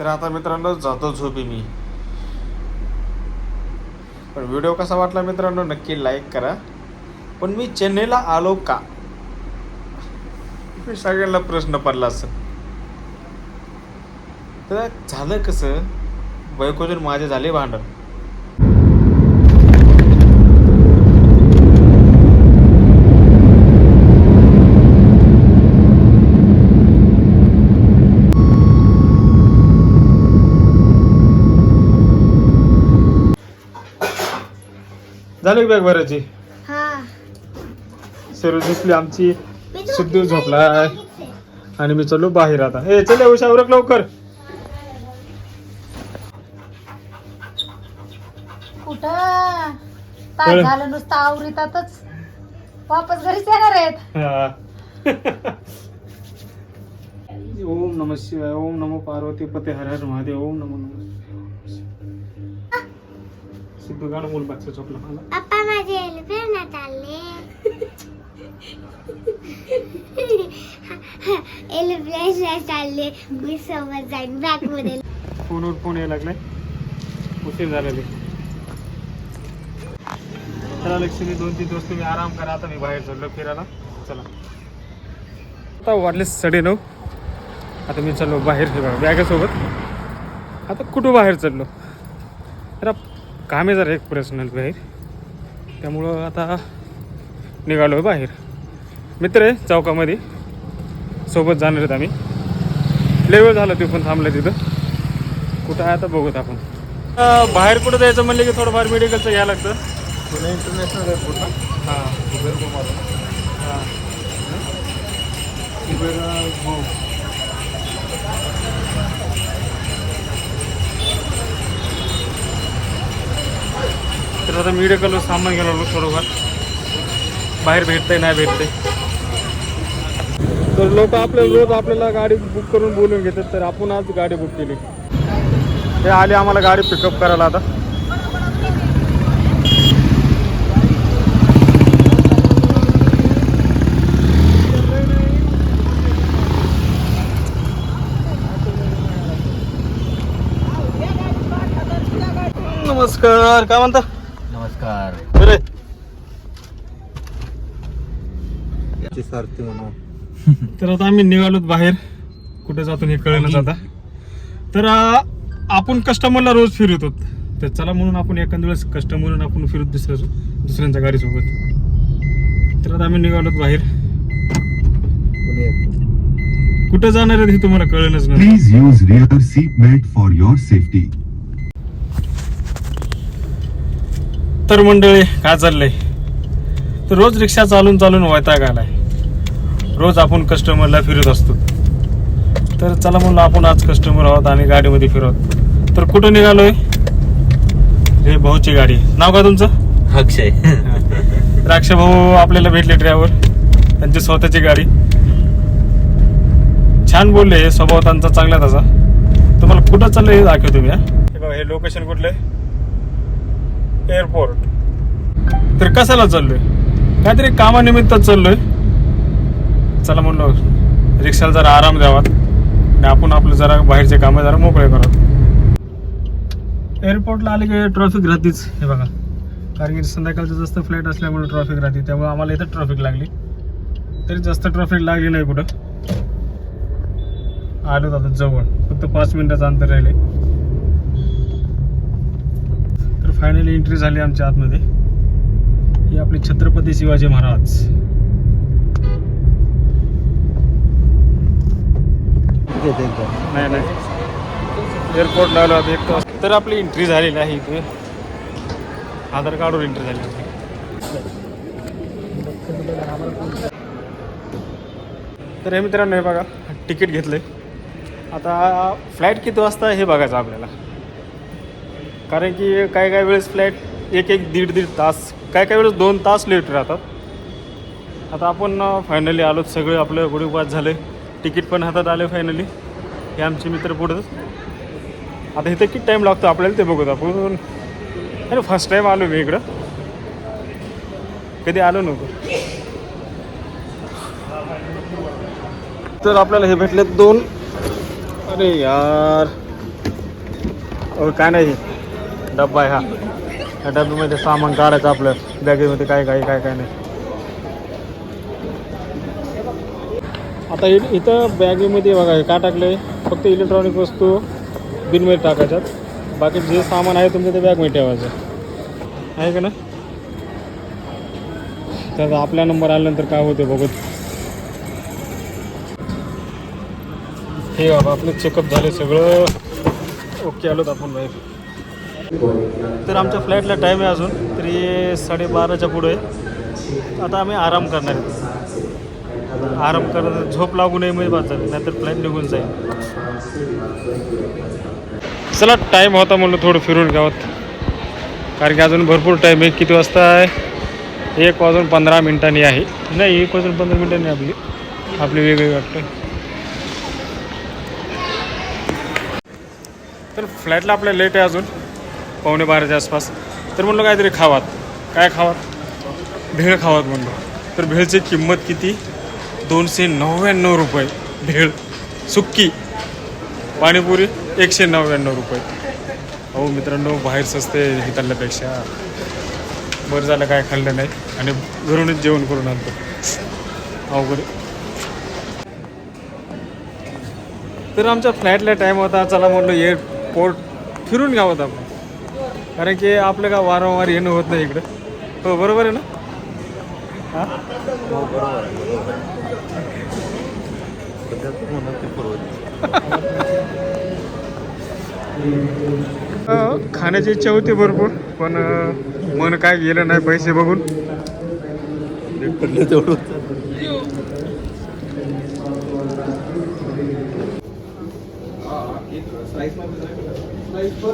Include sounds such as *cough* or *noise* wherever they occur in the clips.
तर आता मित्रांनो जातो झोपी मी. पण व्हिडिओ कसा वाटला मित्रांनो नक्की लाईक करा. पण मी चेन्नईला आलो का? मी सगळ्यांना प्रश्न पडला असं तर झालं कसं? बायकोजून माझे झाले भांडण. झाली बॅग भरायची? हा. सर्व झोपली आमची. सिद्धू झोपली झोपलाय. आणि मी चाललो बाहेर आता. ए चल उषा उरक लवकर. कुठं. झालं नुसतं आवरीतातच? वापस घरीच येणार आहेत? हा. ओम नम शिवाय ओम नमो पार्वती पते हर हर महादेव ओम नमो नम. गाणं बोल बादशा झोपला मला पप्पा माझे एलिफेंट चालले. एलिफेंट चालले. मी सोबत जाईन बॅगमध्ये. फोनवर फोन यायला लागलाय. उशीर झालेले. चला लक्ष्मी दोन तीन दिवस तुम्ही आराम करा. आता मी बाहेर चाललो फिरायला. चला. आता वाटले साडे नऊ आता मी चाललो बाहेर बॅगेसोबत. आता कुठं बाहेर चाललो? जरा काम आहे जरा एक पर्सनल बाहेर त्यामुळं आता निघालो बाहेर. मित्र आहे चौकामध्ये. सोबत जाणार आहेत आम्ही. लेवल झालं ते पण थांबलं तिथं. कुठं आहे आता बघूत आपण. बाहेर कुठं जायचं म्हणलं की थोडंफार मेडिकलचं घ्यायला लागतं. पुणे इंटरनॅशनल एअरपोर्ट ना? हां. हां. आता मेडिकलवर सामान गेलो थोडंफार. बाहेर भेटतंय नाही भेटतंय. तर लोक आपल्याला रोज आपल्याला गाडी बुक करून बोलून घेतात तर आपण आज गाडी बुक केली. ते आले आम्हाला गाडी पिकअप करायला आता. नमस्कार काय म्हणता? नमस्कार. सारथी म्हणून. तर आता आम्ही निघालोत बाहेर. कुठे जातो हे कळेनच आता. तर आपण कस्टमरला रोज फिरवतो. तर चला म्हणून आपण एखाद्या वेळेस कस्टमरला आपण फिरत दुसऱ्या दुसऱ्यांच्या गाडीसोबत. तर आता आम्ही निघालोत बाहेर. कुठे जाणार आहेत हे तुम्हाला कळेनच नाही Please use rear seat belt for your safety. तर मंडळी काय चाललंय? तर रोज रिक्षा चालून चालून वैताग आलाय. रोज आपण कस्टमरला फिरत असतो. तर चला म्हणलं आपण आज कस्टमर आहोत आणि गाडीमध्ये फिरत तर कुठं निघालोय? हे भाऊची गाडी. नाव का तुमचं? अक्षय. *laughs* द्राक्ष भाऊ आपल्याला भेटले ड्रायव्हर त्यांची स्वतःची गाडी. छान बोलले स्वभाव त्यांचा चांगला आहे तसा. तुम्हाला कुठं चाललंय हे दाखव तुम्ही हा. हे बघा हे लोकेशन कुठलं एअरपोर्ट. तर कशाला चाललोय? काहीतरी कामानिमित्त चाललोय. चला म्हणलं रिक्षाला जरा आराम द्यावा आणि आपण आपलं जरा बाहेरचे कामं जरा मोकळे करावं. एअरपोर्टला आले की ट्रॉफिक राहतेच हे बघा. कारण की संध्याकाळचं जास्त फ्लाईट असल्यामुळे ट्रॉफिक राहते. त्यामुळे आम्हाला इथं ट्रॉफिक लागली. तरी जास्त ट्रॉफिक लागली नाही कुठं. आलो आता जवळ. फक्त पाच मिनिटाचं अंतर राहिले तर फायनली एंट्री झाली आमच्या आतमध्ये. ही आपले छत्रपती शिवाजी महाराज. नाही नाही. एअरपोर्टला आलो आता एक तास. तर आपली एंट्री झालेली आहे इथे. आधार कार्डवर एंट्री झाली तर हे मित्रांनो हे बघा. तिकीट घेतलं आता फ्लाईट किती वाजता हे बघायचं आपल्याला. कारण की काय काय वेळेस फ्लाईट एक एक दीड दीड तास काय काय वेळेस दोन तास लेट राहतात. आता आपण फायनली आलो सगळे आपलं गुढीपास झाले. तिकीट पण हातात आले फायनली हे आमचे मित्र पुढं आता इथं किती टाईम लागतो आपल्याला ते बघत आपण. अरे फर्स्ट टाईम आलो मी इकडं. कधी आलो नव्हतो. तर आपल्याला हे भेटले दोन. अरे यार. अहो, काय नाही. डब्बा आहे हा. या डब्यामध्ये सामान काढायचं आपलं. बॅगेमध्ये काय काय काय काय नाही. आता इ- इथं बॅगेमध्ये बघा काय टाकलं फक्त इलेक्ट्रॉनिक वस्तू बिनमध्ये टाकायच्यात. बाकी जे सामान आहे तुमचं ते बॅगमध्ये ठेवायचं. आहे का ना तर आपला नंबर आल्यानंतर काय होते बघत. हे बाबा आपलं चेकअप झाले सगळं. ओके आलोत आपण बाहेर. तर आमच्या फ्लॅटला टाईम आहे अजून तरी साडेबाराच्या पुढे. आहे. आता आम्ही आराम करणार आहे. आराम करत झोप लागू नये म्हणजे बाद नाहीतर फ्लाईट निघून जाईल. चला टाईम होता म्हणलं थोडं फिरून गावात कारण की अजून भरपूर टाईम आहे किती वाजता आहे? एक वाजून पंधरा मिनिटांनी आहे. नाही एक वाजून पंधरा मिनिटांनी आपली. आपली वेगळी वाटतं. तर फ्लॅटला आपल्या लेट आहे अजून. पावणे बाराच्या आसपास. तर म्हणलं काहीतरी खावात. काय खावात? भेळ खावात म्हणलं. तर भेळची किंमत किती? दोनशे नव्याण्णव रुपये. भेळ. सुक्की. पाणीपुरी एकशे नव्याण्णव रुपये. अहो मित्रांनो बाहेर सस्ते इथल्यापेक्षा बरं झालं काय खाल्लं नाही. आणि घरूनच जेवण करून आणतो. अवघड. आहे. तर आमच्या फ्लॅटला टाईम होता. चला म्हणलं एअरपोर्ट फिरून घ्यावं आपण. कारण की आपलं का वारंवार येणं होत नाही इकडं. हो बरोबर आहे ना? हां? हो, खाण्याची इच्छा होती भरपूर पण मन काय गेलं नाही पैसे बघून. रेट तेवढं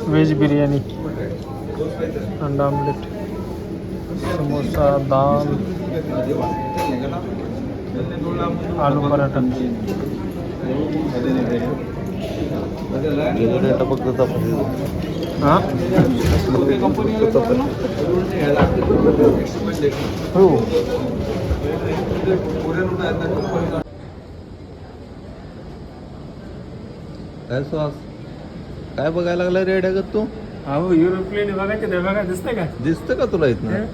व्हेज बिर्याणी अंडा आमलेट समोसा दाल आलू पराठा. फक्त हां? हो. काय काय बघायला लागला रेड आहे का तू? अहो युरोप्लेन बघा ते बघा दिसतंय का? दिसतं का तुला इथनं?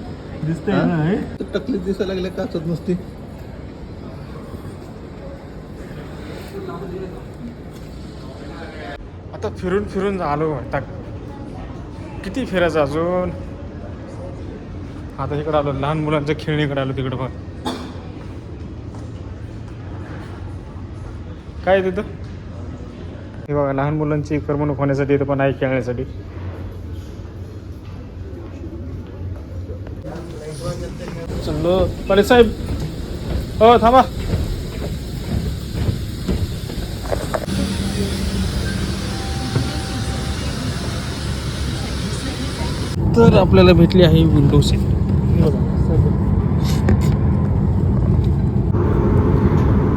दिसतंय हा? ना हे? तू दिसायला लागले काचत नुसती. आता फिरून फिरून आलो आता. किती फिरायचं अजून? आता इकडं आलो लहान मुलांच्या खेळणीकडे आलो तिकडं बघ काय आहे तिथं? हे बघा लहान मुलांची करमणूक होण्यासाठी इथं पण आहे खेळण्यासाठी. पाले साहेब. हो थांबा. तर आपल्याला भेटली आहे विंडो सीट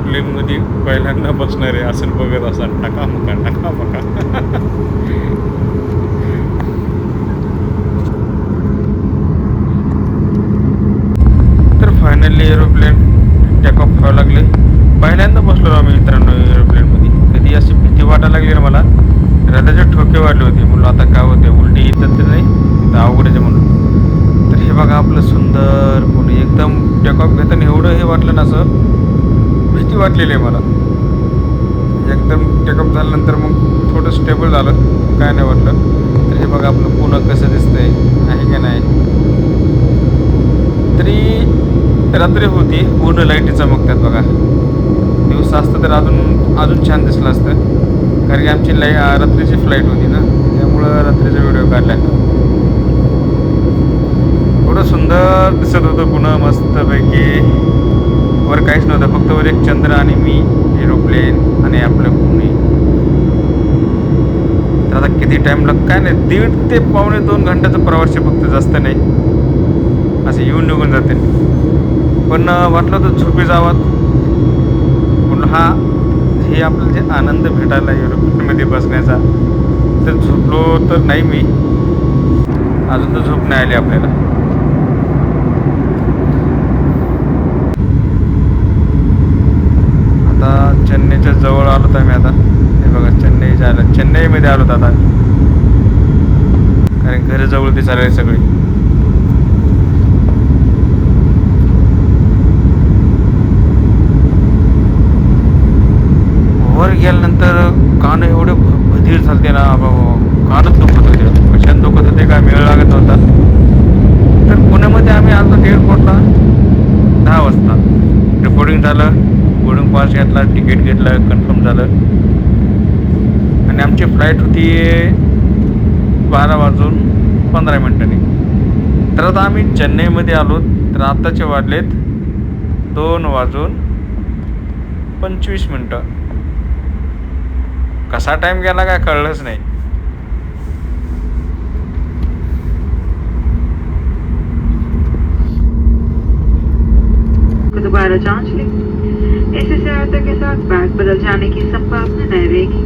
प्लेनमध्ये पहिल्यांदा बसणारे असेल बघत असाल. टाका मका टाका मका *laughs* तर फायनली एरोप्लेन टेक ऑफ व्हावं लागले. पहिल्यांदा बसलो आम्ही मित्रांनो एरोप्लेनमध्ये कधी अशी भीती वाटायला लागली ना मला. हृदयाचे ठोके वाढले होते. म्हणलं आता काय होते उलटी येतात तर नाही? तर अवघडचे म्हणून. तर हे बघा आपलं सुंदर पुणे एकदम टेक ऑफ घेताना एवढं हे वाटलं ना असं. भीती वाटलेली आहे मला. एकदम टेकअप झाल्यानंतर मग थोडं स्टेबल झालं. काय नाही वाटलं. तर हे बघा आपलं पुणं कसं दिसतंय. आहे का नाही? तरी रात्री होती. पूर्ण लाईटी चमकतात बघा. दिवस असतं तर अजून अजून छान दिसलं असतं. कारण की आमची लाई रात्रीची फ्लाईट होती ना. त्यामुळं रात्रीचा व्हिडिओ काढला. एवढं सुंदर दिसत होतं पुन्हा मस्तपैकी. वर काहीच नव्हतं. फक्त वर एक चंद्र आणि मी एरोप्लेन आणि आपलं पुणे तर आता किती टाईम लाग काय नाही दीड ते पावणे दोन घंट्याचा प्रवास आहे फक्त. जास्त नाही. असे येऊन निघून जाते. पण वाटलं तर झोपी जावात पण हा हे आपलं जे आनंद भेटायला एरोप्लेनमध्ये बसण्याचा तर झोपलो तर नाही मी. अजून तर झोप नाही आली आपल्याला. आता चेन्नईच्या जवळ आलो तर आम्ही आता. हे बघा चेन्नई जायला चेन्नईमध्ये आलो आता. कारण घराजवळ ते चालले सगळी वर तर कान एवढे भ- बधीर चालते ना बाबा कानच दुखत होते. कशाने दुखत होते काय वेळ लागत नव्हता. तर पुण्यामध्ये आम्ही आलो एअरपोर्टला दहा वाजता. रिपोर्टिंग झालं बोर्डिंग पास घेतला तिकीट घेतलं कन्फर्म झालं. आणि आमची फ्लाईट होती बारा वाजून पंधरा मिनटांनी. तर आता आम्ही चेन्नईमध्ये आलो तर आत्ताचे वाजलेत दोन वाजून पंचवीस मिनटं. कसा टाइम गेला काय कळलंच नाही. दोबारा जांच लें. ऐसी सहायता के साथ बैग बदल जाने की संभावना नहीं रहेगी।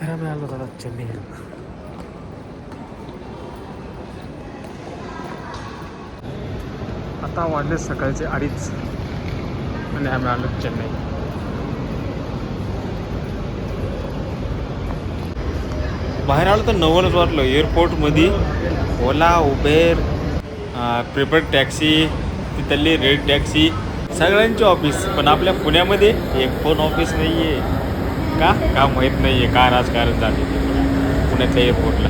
तर आम्ही आलो दादा चेन्नईला आता वाजले सकाळचे अडीच आणि आम्ही आलो चेन्नई बाहेर आलो तर नवलच वाटलं. एअरपोर्टमध्ये ओला उबेर प्रिपेड टॅक्सी तिथली रेड टॅक्सी सगळ्यांची ऑफिस पण आपल्या पुण्यामध्ये एक पण ऑफिस नाही आहे का? का माहीत नाही आहे का राजकारण झाले पुण्यातल्या एअरपोर्टला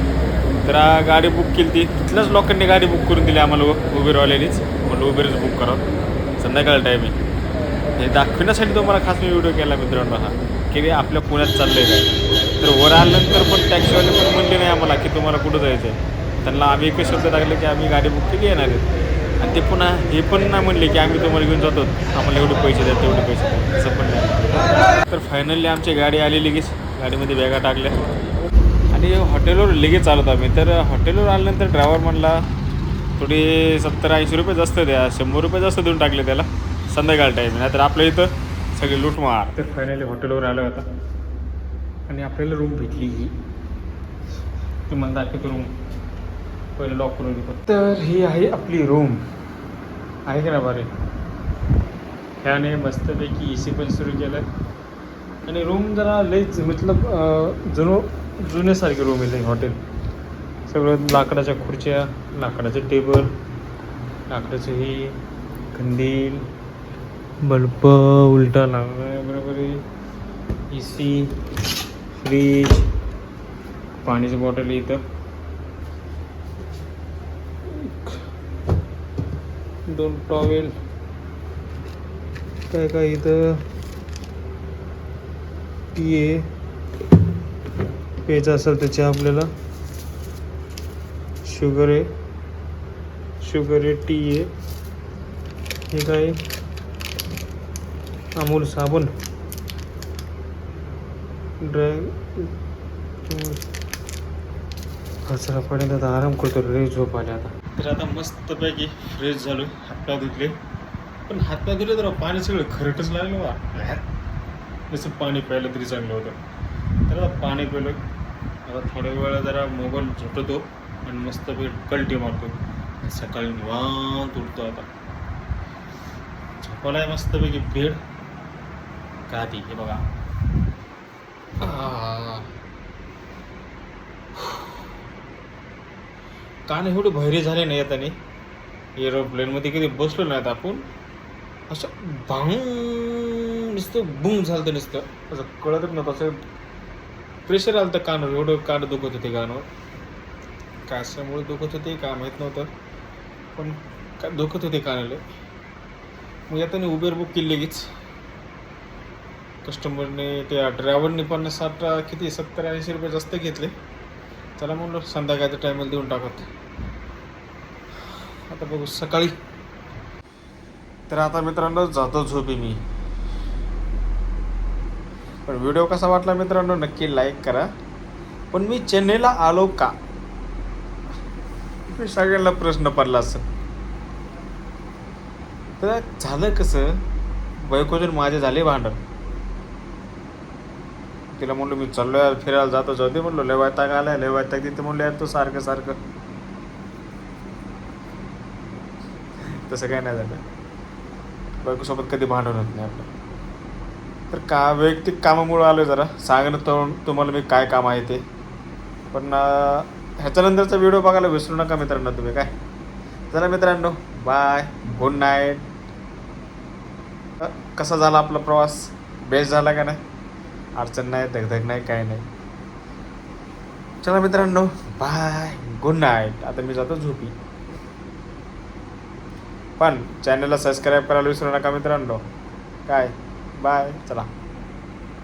तर गाडी बुक केली ती तिथल्याच लोकांनी गाडी बुक करून दिली आम्हाला उबेरवाल्यानेच उबेरवाल्यानीच म्हणलं उबेरच बुक करावं. संध्याकाळ टाईम आहे. हे दाखवण्यासाठी तुम्हाला खास मी व्हिडिओ केला मित्रांनो हा. की रे आपल्या पुण्यात चाललं काय तर वर आल्यानंतर पण टॅक्सीवाले पण म्हणले नाही आम्हाला की तुम्हाला कुठं जायचं आहे त्यांना आम्ही एकच शब्द टाकले की आम्ही गाडी बुक केली येणार आहेत आणि ते पुन्हा हे पण नाही म्हणले की आम्ही तुम्हाला घेऊन जातो. आम्हाला एवढे पैसे द्या तेवढे पैसे द्या असं पण नाही. तर फायनली आमची गाडी आली लगेच. गाडीमध्ये बॅगा टाकल्या. आणि हॉटेलवर लगेच आलो आम्ही. तर हॉटेलवर आल्यानंतर ड्रायव्हर म्हणला थोडी सत्तर ऐंशी रुपये जास्त द्या शंभर रुपये जास्त देऊन टाकले त्याला. संध्याकाळ टाईम नाही तर आपल्या इथं सगळे लूटमार. तर फायनली हॉटेलवर आलो होता आणि आपल्याला रूम भेटली ही. तुम्हाला दाखवतो रूम पहिले लॉक करून घेतो. तर ही आहे आपली रूम आहे का ना बरे? ह्याने मस्तपैकी ए सी पण सुरू केलं आणि रूम जरा लईच मतलब जुनो जुन्यासारखी रूम आहे हॉटेल सगळं लाकडाच्या खुर्च्या लाकडाचे टेबल लाकडाचे ही कंदील बल्ब उलटा लागला आहे बरोबर आहे. ए सी फ्रीज पाण्याची बॉटल इथं. दोन टॉवेल काय काय इथं? टी ए प्यायचं असेल त्याचे आपल्याला. शुगर आहे. शुगर आहे टी आहे. हे काय? अमूल साबण. कचरा पडेल आता आराम करतो रे झोप आले आता. तर आता मस्तपैकी फ्रेश झालो हातपाय धुतले. पण हातपाय धुतले तर पाणी सगळं खरटच लागलं वा जसं पाणी प्यायलं तरी चांगलं होतं. तर आता पाणी पिलं. आता थोड्या वेळा जरा मोबाईल झोपतो आणि मस्तपैकी कलटी मारतो. सकाळी निवांत उठतो आता. झोपायला आहे मस्तपैकी बेड गादी ती हे बघा. *sighs* कान एवढे भैरे झाले नाही आता एरोप्लेनमध्ये कधी बसलो नाहीत आपण. असं भांग नुसतं बुंग झालं तर नुसतं. असं कळतच नव्हतं असं प्रेशर आलं तर कानावर. एवढं कान दुखत होते कानावर. कशामुळे दुखत होते का माहीत नव्हतं. पण का दुखत होते कानाला. मग आता उबेर बुक केली लगेच. कस्टमरने त्या ड्रायव्हरने पण साठ किती सत्तर ऐंशी रुपये जास्त घेतले. चला म्हणलं संध्याकाळच्या टायमाला देऊन टाकत. आता बघू सकाळी. तर आता मित्रांनो जातो झोपी मी. पण व्हिडिओ कसा वाटला मित्रांनो नक्की लाईक करा. पण मी चेन्नईला आलो का? हे सगळ्यांना प्रश्न पडला असं तर झालं कसं? बायकोजून माझे झाले भांडण. तिला म्हणलो मी चाललो यार फिरायला जातो जाऊ दे म्हणलो. लय वायताग आलाय लय वायताग तिथे म्हणलो यार तू सारखं सारखं. तसं काय नाही झालं. बायकोसोबत कधी भांडण होत नाही आपलं. तर का वैयक्तिक कामामुळं आलो जरा. सांगणं तर तुम्हाला मी काय काम आहे ते. पण ह्याच्यानंतरचा व्हिडिओ बघायला विसरू नका मित्रांनो तुम्ही काय? चला मित्रांनो बाय गुड नाईट. कसा झाला आपला प्रवास? बेस्ट झाला का नाही? अडचण नाही धगधग नाही काय नाही. चला मित्रांनो बाय गुड नाईट आता मी जातो झोपी. पण चॅनलला सबस्क्राईब करायला विसरू नका मित्रांनो. काय? बाय चला.